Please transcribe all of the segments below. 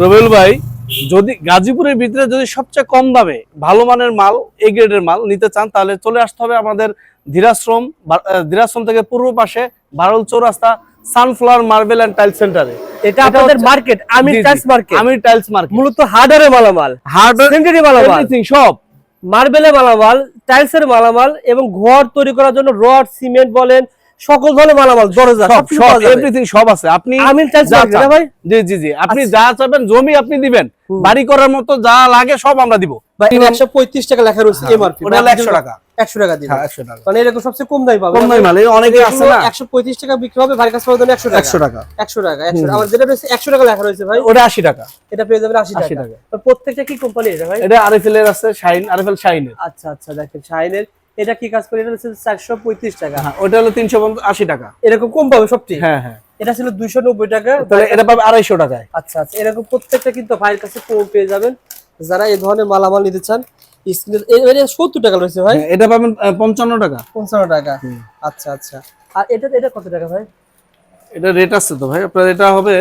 রবেল ভাই যদি গাজীপুরের ভিতরে যদি সবচেয়ে কম দামে ভালো মানের মাল এ গ্রেডের মাল নিতে চান তাহলে চলে আসতে হবে আমাদের ধীরাশ্রম ধীরাশ্রম থেকে পূর্ব পাশে বারল চৌরাস্তা সানফ্লাওয়ার মার্বেল অ্যান্ড টাইল সেন্টারে। এটা আপনাদের মার্কেট আমি টাচ মার্কেট। আমি টাইলস মার্কেট। মূলত হার্ডওয়্যারের মালামাল হার্ডওয়্যার সেকেন্ডারি মালামাল। এভরিথিং সব। মার্বেলের মালামাল টাইলসের মালামাল এবং ঘর তৈরি করার জন্য রড সিমেন্ট বলেন সকল ধরনের মালামাল দরজা সব সব এভরিথিং সব আছে। আপনি ভাই? জি জি জি। আপনি আচ্ছা। যা চাবেন জমি আপনি দিবেন। বাড়ি করার মতো যা লাগে সব আমরা দিব। ভাই একশো পঁয়ত্রিশ টাকা লেখা রয়েছে এমআরপি ওটা 100 টাকা। একশো টাকা দিন হ্যাঁ, 100 টাকা। মানে এরকম সবচেয়ে কম দামি পাবেন। কম দামি এই অনেকে আছে না? একশো পঁয়ত্রিশ টাকা বিক্রি হবে ভাই কাছে পাওয়া যাবে একশো টাকা। 100 টাকা। একশো টাকা একশো আমার যেটা রয়েছে একশো টাকা লেখা রয়েছে ভাই। ওটা 80 টাকা। এটা পেয়ে যাবেন আশি 80 টাকা। প্রত্যেকটা কি কোম্পানি এটা ভাই? এটা আরএফএল এর আছে শাইন আরএফএল শাইনের। আচ্ছা আচ্ছা দেখেন শাইনের। এটা কি কাজ করে? এটা হচ্ছে চারশো পঁয়ত্রিশ টাকা। হ্যাঁ ওটা হলো 380 টাকা। এরকম কম পাবে সবটি হ্যাঁ হ্যাঁ। এটা ছিল দুইশো নব্বই টাকা। তাহলে এটা পাবে 250 টাকায় আচ্ছা আচ্ছা। এরকম প্রত্যেকটা কিন্তু ভাইয়ের কাছে পেয়ে যাবেন। যারা এই ধরনের মালামাল নিতে চান সত্তর টাকা রয়েছে ভাই। হ্যাঁ, এটা পাবেন 55 টাকা। পঞ্চান্ন টাকা। আচ্ছা আচ্ছা। আর এটা এটা কত টাকা ভাই? এটা রেট আছে তো ভাই। আপনার এটা হবে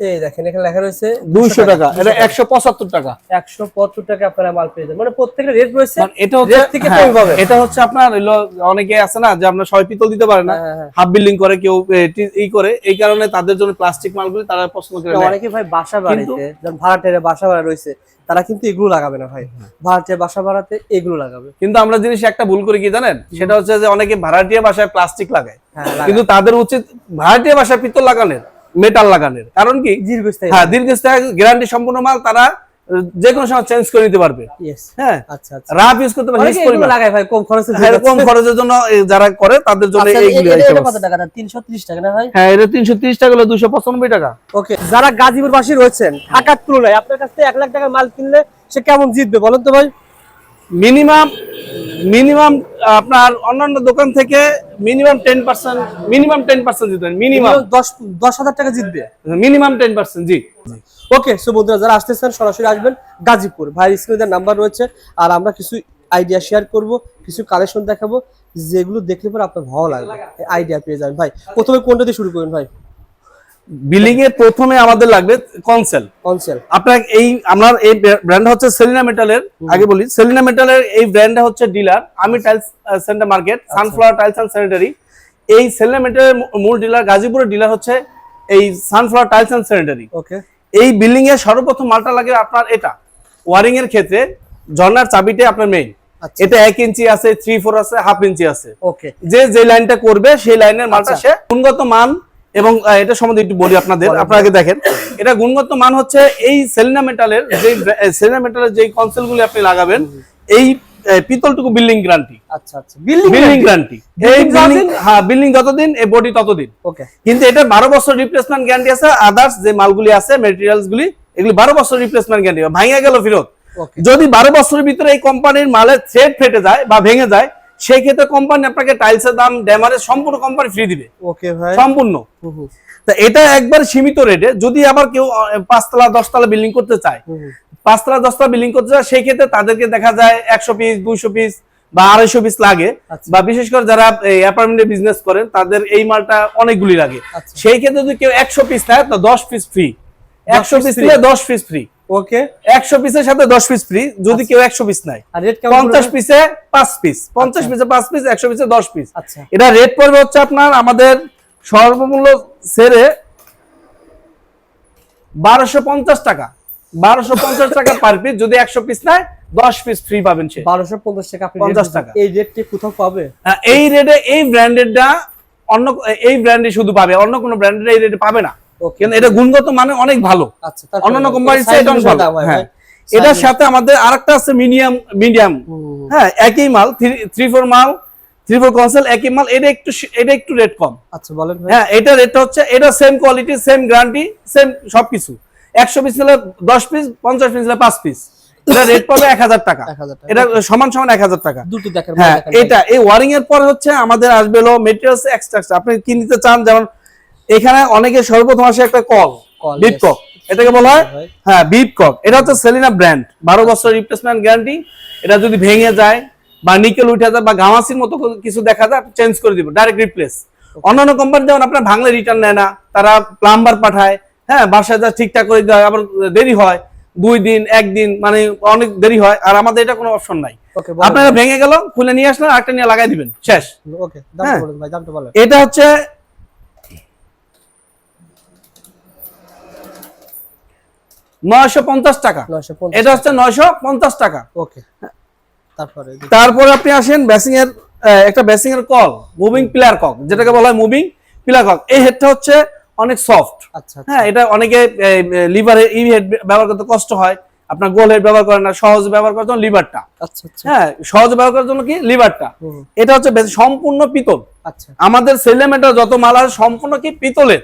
এই দেখেন এখানে লেখা রয়েছে 200 টাকা। এটা 175 টাকা। একশো পঁচাত্তর টাকা আপনারা মাল পেয়ে যাবেন। মানে প্রত্যেকটা রেট রয়েছে মানে এটা হচ্ছে Rate থেকে হ্যাঁ, কম পাবে। এটা হচ্ছে আপনার অনেকে আছে না যে আপনার সবাই পিতল দিতে পারে না। হ্যাঁ, হ্যাঁ। হাফ বিল্ডিং করে কেউ এ, করে। এই কারণে তাদের জন্য প্লাস্টিক মালগুলি তারা পছন্দ করে। অনেকে ভাই বাসা বাড়িতে ভাড়াটের বাসা ভাড়া রয়েছে তারা কিন্তু এগুলো লাগাবে না ভাই। ভাড়াটের বাসা ভাড়াতে এগুলো লাগাবে। কিন্তু আমরা জিনিস একটা ভুল করে কি জানেন? সেটা হচ্ছে যে অনেকে ভাড়াটিয়া বাসায় প্লাস্টিক লাগায়। কিন্তু তাদের উচিত ভাড়াটিয়া বাসায় পিতল লাগানোর। মেটাল লাগানোর। কারণ কি? দীর্ঘস্থায়ী হ্যাঁ দীর্ঘস্থায়ী গ্যারান্টি সম্পূর্ণ মাল তারা যে কোনো সময় চেঞ্জ করে নিতে পারবে। হ্যাঁ আচ্ছা আচ্ছা। রাফ ইউজ করতে পারবে লাগায় ভাই কম খরচে হ্যাঁ, কম খরচের জন্য যারা করে তাদের জন্য আচ্ছা, এইগুলো এ- এ- এটা কত টাকা? তিনশো ত্রিশ টাকা না ভাই? হ্যাঁ এটা তিনশো তিরিশ টাকা হলো দুশো পঁচানব্বই টাকা। ওকে যারা গাজীপুর বাসী রয়েছেন ঢাকার তুলনায় আপনার কাছ থেকে এক লাখ টাকার মাল কিনলে সে কেমন জিতবে বলেন তো ভাই? মিনিমাম মিনিমাম আপনার অন্যান্য দোকান থেকে minimum ten percent minimum ten percent জিতবেন মিনিমাম। দশ দশ হাজার টাকা জিতবে। মিনিমাম টেন পার্সেন্ট জি। ওকে সো বন্ধুরা যারা আসতেছেন সরাসরি আসবেন গাজীপুর। ভাইয়ের স্ক্রিনে নাম্বার রয়েছে। আর আমরা কিছু আইডিয়া শেয়ার করব কিছু কালেকশন দেখাবো যেগুলো দেখলে পরে আপনার ভালো লাগবে। আইডিয়া পেয়ে যাবেন। ভাই প্রথমে কোনটা দিয়ে শুরু করবেন ভাই? বিলিং এর প্রথমে আমাদের লাগবে কনসেল কনসেল আপনার এই আমার এই ব্র্যান্ড হচ্ছে সেলিনা মেটালের আগে বলি সেলিনা মেটালের এই ব্র্যান্ডটা হচ্ছে ডিলার আমি tiles centre market Sunflower tiles and sanitary এই সেলিনা মেটালের মূল ডিলার গাজীপুরের ডিলার হচ্ছে এই Sunflower tiles and sanitary okay এই বিল্ডিং এর সর্বপ্রথম মালটা লাগে আপনার এটা ওয়ারিং এর ক্ষেত্রে ঝর্ণার চাবিতে আপনার মেইন আচ্ছা। এটা এক ইঞ্চি আছে থ্রি ফোর আছে হাফ ইঞ্চি আছে। ওকে যে যে লাইনটা করবে সেই লাইনের মালটা আচ্ছা। সে গুণগত মান এবং এটা সম্বন্ধে একটু বলি আপনাদের। আপনারা আগে দেখেন। এটা গুণগত মান হচ্ছে এই সেলিনা মেটালের যে সেলিনা মেটালের যে কনসেলগুলি আপনি লাগাবেন এই পিতলটুকু বিল্ডিং গ্যারান্টি আচ্ছা আচ্ছা। বিল্ডিং বিল্ডিং গ্যারান্টি এই বিল্ডিং হ্যাঁ বিল্ডিং যতদিন এই বডি ততদিন। ওকে কিন্তু এটা বারো বছর রিপ্লেসমেন্ট গ্যারান্টি আছে। আদার্স যে মালগুলি আছে মেটেরিয়ালস গুলি এগুলি বারো বছর রিপ্লেসমেন্ট গ্যারান্টি ভাঙে গেল ফেরত। যদি বারো বছরের ভিতরে এই কোম্পানির মালের থ্রেড ফেটে যায় বা ভেঙে যায় সেই ক্ষেত্রে কোম্পানি আপনাকে টাইলসের দাম ড্যামারেজ সম্পূর্ণ কোম্পানি ফ্রি দিবে ওকে ভাই সম্পূর্ণ তা এটা একবার সীমিত রেটে যদি আবার কেউ পাঁচতলা দশতলা বিল্ডিং করতে চায়। পাঁচতলা দশতলা বিল্ডিং করতে চায় সেই ক্ষেত্রে তাদেরকে দেখা যায় একশো পিস দুইশো পিস বা আড়াইশো পিস লাগে আচ্ছা। বা বিশেষ করে যারা অ্যাপার্টমেন্টে বিজনেস করেন তাদের এই মালটা অনেকগুলি লাগে আচ্ছা। সেই ক্ষেত্রে যদি কেউ একশো পিস নেয় তো দশ পিস ফ্রি একশো পিস? নিলে দশ পিস ফ্রি ওকে? একশো পিসের সাথে দশ পিস ফ্রি যদি কেউ একশো পিস নেয়। আর রেট কেমন পঞ্চাশ পড়বে? পিসে পাঁচ পিস পঞ্চাশ পিসে পাঁচ পিস একশো পিসে দশ পিস আচ্ছা। এটা রেট পড়বে হচ্ছে আপনার আমাদের সর্বমূল্য সেরে বারোশো পঞ্চাশ টাকা। বারোশো পঞ্চাশ টাকা পার পিস যদি একশো পিস নেয় দশ পিস ফ্রি পাবেন সে। বারোশো পঞ্চাশ টাকা আপনি 50 টাকা। এই রেটটি কোথাও পাবে? হ্যাঁ, এই রেটে এই ব্র্যান্ডেডটা অন্য এই ব্র্যান্ডে শুধু পাবে। অন্য কোনো ব্র্যান্ডের এই রেটে পাবে না। কিন্তু এটা গুণগত মানে অনেক ভালো। আচ্ছা অন্যান্য কোম্পানির চেয়ে এটা ভালো। হ্যাঁ এটার সাথে আমাদের আরেকটা আছে মিডিয়াম মিডিয়াম হ্যাঁ একই মাল থ্রি ফোর মাল থ্রি ফোর কনসেল একই মাল এটা একটু এটা একটু রেট কম। আচ্ছা বলেন হ্যাঁ এটা রেটটা হচ্ছে এটা same quality same guarantee same সবকিছু। একশো পিস নিলে দশ পিস পঞ্চাশ পিস নিলে পাঁচ পিস এটা রেট পাবে এক হাজার টাকা। 1000 টাকা। এটা সমান সমান এক হাজার টাকা। দুটো দেখেন হ্যাঁ এটা এই ওয়ারিং এর পরে হচ্ছে আমাদের আসবে হলো মেটেরিয়ালস এক্সট্রাকচার আপনি কি নিতে চান যেমন এখানে অনেকে সর্বপ্রথম আসে একটা কল Call, বিপ yes. কক এটাকে বলা হয়? হ্যাঁ। বিপ কক এটা হচ্ছে সেলিনা ব্র্যান্ড বারো বছর রিপ্লেসমেন্ট গ্যারান্টি এটা যদি ভেঙে যায় বা নিকেল উঠে যায় বা গামাসির মতো কিছু দেখা যায় চেঞ্জ করে দিব ডাইরেক্ট রিপ্লেস অন্যান্য কোম্পানি যেমন আপনার ভাঙলে রিটার্ন নেয় না তারা প্লাম্বার পাঠায় হ্যাঁ বাসায় যা ঠিকঠাক করে দেয় আবার দেরি হয় দুই দিন একদিন মানে অনেক দেরি হয় আর আমাদের এটা কোনো অপশন নাই। আপনারা ভেঙে গেল খুলে নিয়ে আসলেন আরেকটা নিয়ে লাগাই দিবেন শেষ। ওকে দাম হ্যাঁ। এটা হচ্ছে নয়শো পঞ্চাশ টাকা। এটা হচ্ছে নয়শো পঞ্চাশ টাকা। ওকে। তারপরে। তারপরে আপনি আসেন বেসিং এর একটা বেসিং এর কল মুভিং প্লেয়ার কক যেটাকে বলা হয় মুভিং প্লেয়ার কক এই হেডটা হচ্ছে অনেক সফট আচ্ছা আচ্ছা। হ্যাঁ এটা অনেকে লিভারে ই হেড ব্যবহার করতে কষ্ট হয়। আপনার গোল হেড ব্যবহার করেন না সহজ ব্যবহার করার জন্য লিভারটা আচ্ছা আচ্ছা। হ্যাঁ সহজ ব্যবহার করার জন্য কি? লিভারটা এটা হচ্ছে সম্পূর্ণ পিতল। আচ্ছা। আমাদের সেলেমেন্টের যত মাল আছে সম্পূর্ণ কি? পিতলের।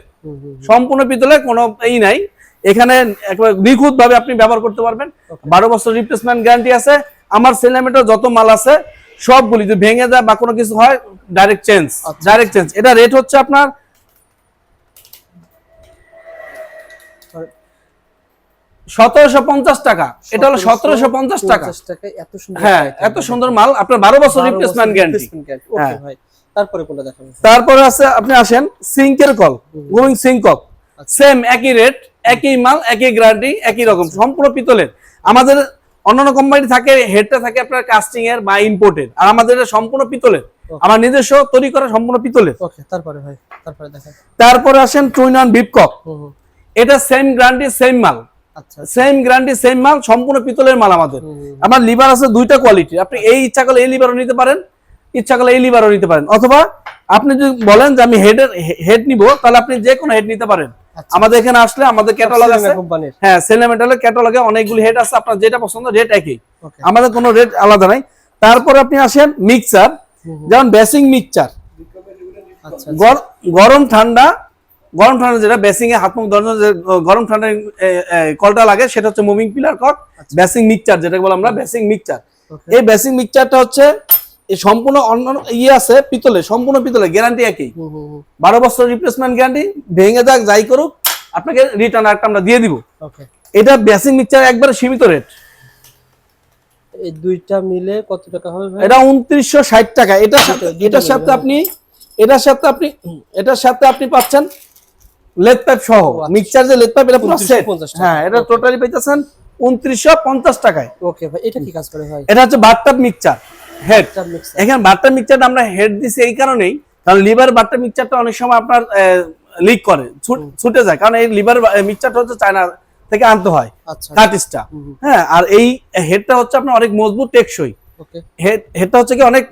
সম্পূর্ণ পিতলের কোনো ই নাই। এখানে একেবারে নিখুঁত ভাবে আপনি ব্যবহার করতে পারবেন। বারো বছর রিপ্লেসমেন্ট গ্যারান্টি আছে। আমার সেলেমেন্টের যত মাল আছে সবগুলি যদি ভেঙে যায় বা কোনো কিছু হয় ডাইরেক্ট চেঞ্জ। ডাইরেক্ট চেঞ্জ এটা রেট হচ্ছে আপনার সতেরোশো পঞ্চাশ টাকা। এটা হলো সতেরোশো পঞ্চাশ টাকা। 1750 টাকায় এত সুন্দর হ্যাঁ এত সুন্দর মাল। আপনার বারো বছর রিপ্লেসমেন্ট গ্যারান্টি তারপরে তারপরে আছে আপনি আসেন সিঙ্কের কল গোয়িং আচ্ছা। সেম একই রেট একই মাল একই গ্যারান্টি একই রকম সম্পূর্ণ পিতলের। আমাদের অন্যান্য কোম্পানি থাকে হেডটা থাকে আপনার কাস্টিং এর বা ইম্পোর্টের আর আমাদের এটা সম্পূর্ণ পিতলের। আমার নিজস্ব তৈরি করা সম্পূর্ণ পিতলের। ওকে তারপরে ভাই তারপরে দেখেন তারপরে আসেন টুইন অন বিপকক এটা সেম গ্যারান্টি সেম মাল। আচ্ছা। সেম গ্যারান্টি সেম মাল সম্পূর্ণ পিতলের মাল আমাদের। আমার লিভার আছে দুইটা কোয়ালিটি আপনি এই ইচ্ছা করলে এই লিভারও নিতে পারেন ইচ্ছা করলে এই লিভারও নিতে পারেন। অথবা আপনি যদি বলেন যে আমি হেডের হেড নিব তাহলে আপনি যে কোনো হেড নিতে পারেন। আচ্ছা। আমাদের এখানে আসলে আমাদের ক্যাটালগ আছে। হ্যাঁ সেলেমেন্টালের ক্যাটালগে অনেকগুলি হেড আছে। আপনার যেটা পছন্দ রেট একই। আমাদের কোনো রেট আলাদা নাই। তারপর আপনি আসেন মিক্সার যেমন বেসিং মিক্সচার আচ্ছা গরম ঠান্ডা গরম ঠান্ডা যেটা বেসিং এ হাত মুখ ধরানোর গরম ঠান্ডা কলটা লাগে সেটা হচ্ছে moving pillar cock basin mixture যেটাকে বলে আমরা বেসিং মিক্সচার ওকে এই বেসিং মিক্সচারটা হচ্ছে সম্পূর্ণ অন্য ইয়ে আছে পিতলে সম্পূর্ণ পিতলে গ্যারান্টি একই। বারো বছর রিপ্লেসমেন্ট গ্যারান্টি ভেঙে যাক যাই করুক আপনাকে রিটার্ন একটা আমরা দিয়ে দিব। এটা বেসিং মিক্সচার একবারে সীমিত রেট এই দুইটা মিলে কত টাকা হবে এটা উনত্রিশশো ষাট টাকা। এটার সাথে এটার সাথে। আপনি এটার সাথে আপনি এটার সাথে আপনি পাচ্ছেন লেদ পাইপ সহ। মিক্সচার যে লেদ পাইপ এটা পুরো সেট হ্যাঁ এটা টোটালি পাইতেছেন উনত্রিশশো পঞ্চাশ টাকায়। ওকে ভাই এটা কি কাজ করে ভাই? এটা হচ্ছে বাথটাব মিক্সচার হেড এখানে বাট্টা মিক্সচারটা আমরা হেড দিছি এই কারণেই। কারণ লিভার বাট্টা মিক্সচারটা অনেক সময় আপনার লিক করে ছুটে যায়। কারণ এই লিভার মিক্সচারটা হচ্ছে চায়না থেকে আনতে হয় আচ্ছা। কাটিসটা হ্যাঁ আর এই হেডটা হচ্ছে আপনার অনেক মজবুত টেকসই। হেড হেডটা হচ্ছে কি অনেক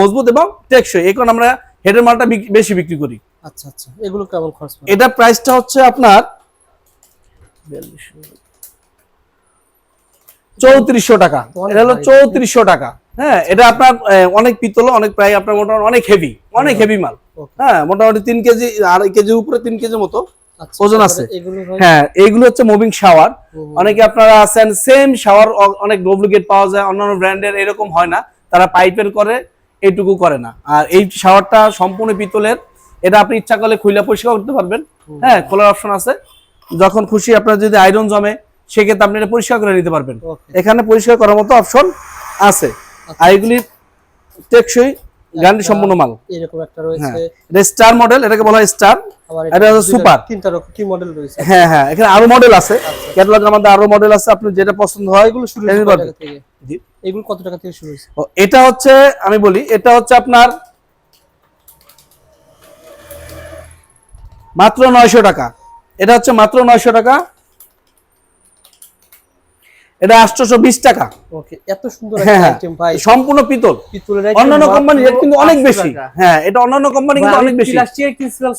মজবুত এবং টেকসই। এই কারণে আমরা হেডের মালটা বেশি বিক্রি করি। আচ্ছা আচ্ছা। এগুলো কেমন খরচ এটা প্রাইসটা হচ্ছে আপনার চৌত্রিশশো টাকা। এটা হলো চৌত্রিশশো টাকা। হ্যাঁ এটা আপনার অনেক পিতল অনেক প্রায় আপনার মোটামুটি অনেক হেভি অনেক হেভি মাল। হ্যাঁ মোটামুটি তিন কেজি আড়াই কেজির উপরে তিন কেজি মতো আচ্ছা ওজন আছে। হ্যাঁ? এইগুলো হচ্ছে মুভিং শাওয়ার অনেকে আপনারা আছেন সেম শাওয়ার অনেক ডুপ্লিকেট পাওয়া যায় অন্যান্য ব্র্যান্ডের এরকম হয় না। তারা পাইপের করে এইটুকু করে না। আর এই শাওয়ারটা সম্পূর্ণ পিতলের এটা আপনি ইচ্ছা করলে খুলে পরিষ্কার করতে পারবেন। হ্যাঁ খোলার অপশন আছে। যখন খুশি আপনার যদি আয়রন জমে সেক্ষেত্রে আপনি এটা পরিষ্কার করে নিতে পারবেন। এখানে পরিষ্কার করার মতো অপশন আছে। আর এগুলি টেকসই গ্যারান্টি সম্পূর্ণ মাল। এরকম একটা রয়েছে। এটা স্টার মডেল এটাকে বলা হয় স্টার আবার এটা হচ্ছে দুইটা- তিনটা রকম কি মডেল রয়েছে? হ্যাঁ হ্যাঁ। এখানে আরও মডেল আছে। আমাদের আরও মডেল আছে। আপনি যেটা পছন্দ হয় এগুলো শুরু কত টাকা এগুলো কত টাকা থেকে শুরু হয়েছে? এটা হচ্ছে আমি বলি এটা হচ্ছে আপনার মাত্র নয়শো টাকা। এটা হচ্ছে মাত্র নয়শো টাকা। এটা আটশোশো বিশ টাকা। ওকে এত সুন্দর হ্যাঁ একটা হ্যাঁ আইটেম ভাই। সম্পূর্ণ পিতল। পিতলের অন্যান্য কোম্পানি রেট কিন্তু অনেক বেশি। হ্যাঁ এটা অন্যান্য কোম্পানি কিন্তু অনেক বেশি। প্লাস্টিকের কিনছিলাম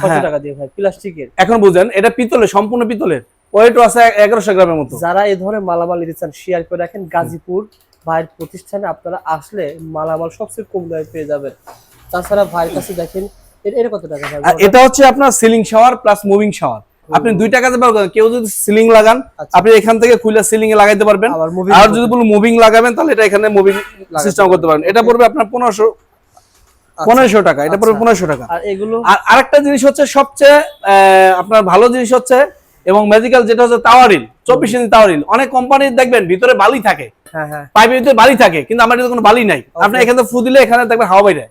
হ্যাঁ। টাকা দিয়ে ভাই প্লাস্টিকের এখন বুঝেন এটা পিতলের সম্পূর্ণ পিতলের। ওয়েটও আছে এগারোশো গ্রামের মতো। যারা এই ধরনের মালামাল নিতে চান শেয়ার করে রাখেন গাজীপুর ভাইয়ের প্রতিষ্ঠানে। আপনারা আসলে মালামাল সবচেয়ে কম দামে পেয়ে যাবেন। তাছাড়া ভাইয়ের কাছে দেখেন এর এর কত টাকা এটা হচ্ছে আপনার ceiling shower plus moving shower আপনি দুইটা কাজে ব্যবহার করেন কেউ যদি সিলিং লাগান আচ্ছা। আপনি এখান থেকে খুলে সিলিং এ লাগাইতে পারবেন। আর যদি বলুন মুভিং লাগাবেন তাহলে এটা এখানে মুভিং সিস্টেম করতে পারবেন এটা পড়বে আপনার পনেরোশো পনেরোশো টাকা। এটা পড়বে আচ্ছা। পনেরোশো টাকা। আর এগুলো? আর আরেকটা জিনিস হচ্ছে সবচেয়ে আপনার ভালো জিনিস হচ্ছে এবং ম্যাজিক্যাল যেটা হচ্ছে তাওয়ারিল চব্বিশ ইঞ্চি তাওয়ারিল অনেক কোম্পানি দেখবেন ভিতরে বালি থাকে। হ্যাঁ হ্যাঁ। পাইপের ভিতরে বালি থাকে কিন্তু আমার কোনো বালি নাই। আপনি এখানে ফু দিলে এখানে দেখবেন হাওয়া বাইরে।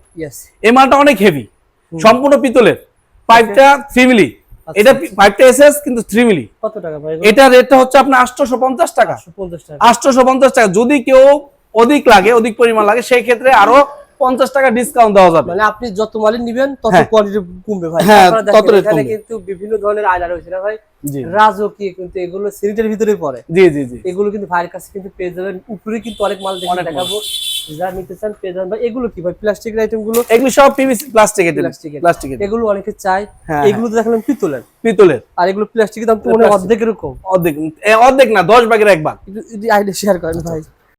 এই মালটা অনেক হেভি সম্পূর্ণ পিতলের। পাইপটা থ্রি মিলি আচ্ছা, এটা পাইপটা এসএস কিন্তু থ্রি মিলি কত টাকা ভাই এটা রেটটা হচ্ছে আপনার আটশোশো পঞ্চাশ টাকা। টাকা। যদি কেউ অধিক লাগে অধিক পরিমাণ লাগে সেই ক্ষেত্রে আরও পঞ্চাশ টাকা ডিসকাউন্ট দেওয়া যাবে। মানে আপনি যত মালিক নিবেন তত হ্যাঁ। কোয়ালিটি কমবে ভাই। হ্যাঁ, তত এখানে কমবে। কিন্তু বিভিন্ন ধরনের আয়না রয়েছে না ভাই? রাজকীয় কিন্তু এগুলো সিরিজের ভিতরে পড়ে। জি জি জি। এগুলো কিন্তু ভাইয়ের কাছে কিন্তু পেয়ে যাবেন। উপরে কিন্তু অনেক মাল দেখে দেখাবো। যারা নিতে চান পেয়ে যাবেন। ভাই এগুলো কি ভাই? প্লাস্টিকের আইটেমগুলো? এগুলি সব পিভিসি প্লাস্টিকের প্লাস্টিকের প্লাস্টিকের এগুলো অনেকে চায়। হ্যাঁ, এগুলো তো দেখলাম পিতলের। পিতলের। আর এগুলো প্লাস্টিকের দাম তো মনে হয় অর্ধেক এরকম অর্ধেক। অর্ধেক না দশ ভাগের এক ভাগ। আইডিয়া শেয়ার করেন ভাই।